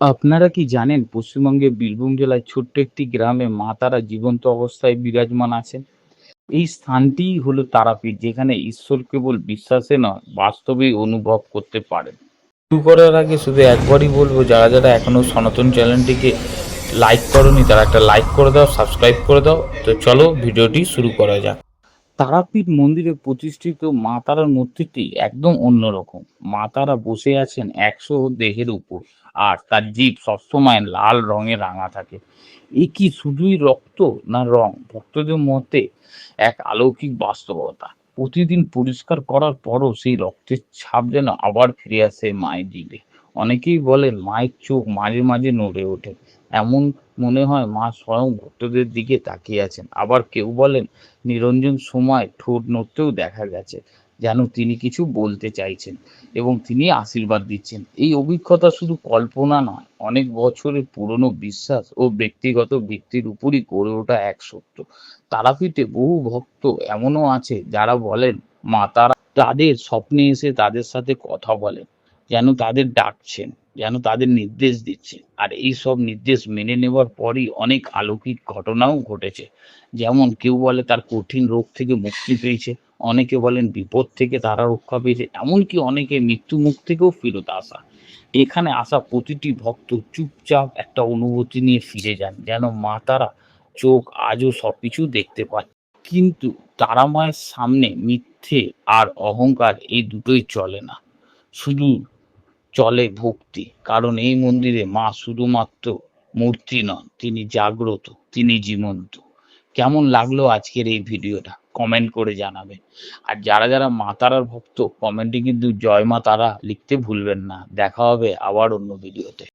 আপনারা কি জানেন পশ্চিমবঙ্গে বীরভূম জেলায় ছোট্ট একটি গ্রামে মা তারা জীবন্ত অবস্থায় বিরাজমান আছেন? এই স্থানটিই হলো তারাপীঠ, যেখানে ঈশ্বর কেবল বিশ্বাসে নয় বাস্তবেই অনুভব করতে পারেন। শুরু করার আগে শুধু একবারই বলব, যারা যারা এখনও সনাতন চ্যানেলটিকে লাইক করনি, তারা একটা লাইক করে দাও সাবস্ক্রাইব করে দাও। তো চলো ভিডিওটি শুরু করা যাক। তারাপীঠ মন্দিরে প্রতিষ্ঠিত মা তারার মূর্তিটি একদম অন্যরকম। মা তারা বসে আছেন একশো দেহের উপর আর তার জীব সবসময় লাল রঙে রাঙা থাকে। এ কি শুধুই রক্ত না রং? ভক্তদের মতে এক অলৌকিক বাস্তবতা। প্রতিদিন পরিষ্কার করার পরও সেই রক্তের ছাপ যেন আবার ফিরে আসে মায়ের জীবে অনেকেই বলেন, মায়ের চোখ মাঝে মাঝে নড়ে ওঠে। এমন মনে হয় মা স্বয়ং ভক্তদের দিকে তাকিয়ে আছেন। আবার কেউ বলেন, নিরঞ্জন সময় ঠোঁট নড়তেও দেখা গেছে, যেন তিনি কিছু বলতে চাইছেন এবং তিনি আশীর্বাদ দিচ্ছেন। এই অভিজ্ঞতা শুধু কল্পনা নয়, অনেক বছরের পুরনো বিশ্বাস ও ব্যক্তিগত ভিত্তির উপরই গড়ে ওঠা এক সত্য। তারাপীঠে বহু ভক্ত এমনও আছে যারা বলেন, মা তারা তাদের স্বপ্নে এসে তাদের সাথে কথা বলেন, যেন তাদের ডাকছেন। যেন তাদের নির্দেশ দিচ্ছে। আর এই সব নির্দেশ মেনে নেওয়ার পরই অনেক অলৌকিক ঘটনাও ঘটেছে। যেমন কেউ বলে তার কঠিন রোগ থেকে মুক্তি পেয়েছে, অনেকে বলেন বিপদ থেকে তারা রক্ষা পেয়েছে, এমনকি অনেকে মৃত্যু মুখ থেকেও ফেরত আসা। এখানে আসা প্রতিটি ভক্ত চুপচাপ একটা অনুভূতি নিয়ে ফিরে যান, যেন মা তারা চোখ আজও সবকিছু দেখতে পায়। কিন্তু তারা মায়ের সামনে মিথ্যে আর অহংকার এই দুটোই চলে না। শুধু চলে ভক্তি। কারণ এই মন্দিরে মা শুধুমাত্র মূর্তি নন, তিনি জাগ্রত, তিনি জীবন্ত। কেমন লাগল আজকের এই ভিডিওটা? কমেন্ট করে জানাবেন। আর যারা যারা মা তারার ভক্ত কমেন্টে কিন্তু জয় মা তারা লিখতে ভুলবেন না। দেখা হবে আবার অন্য ভিডিওতে।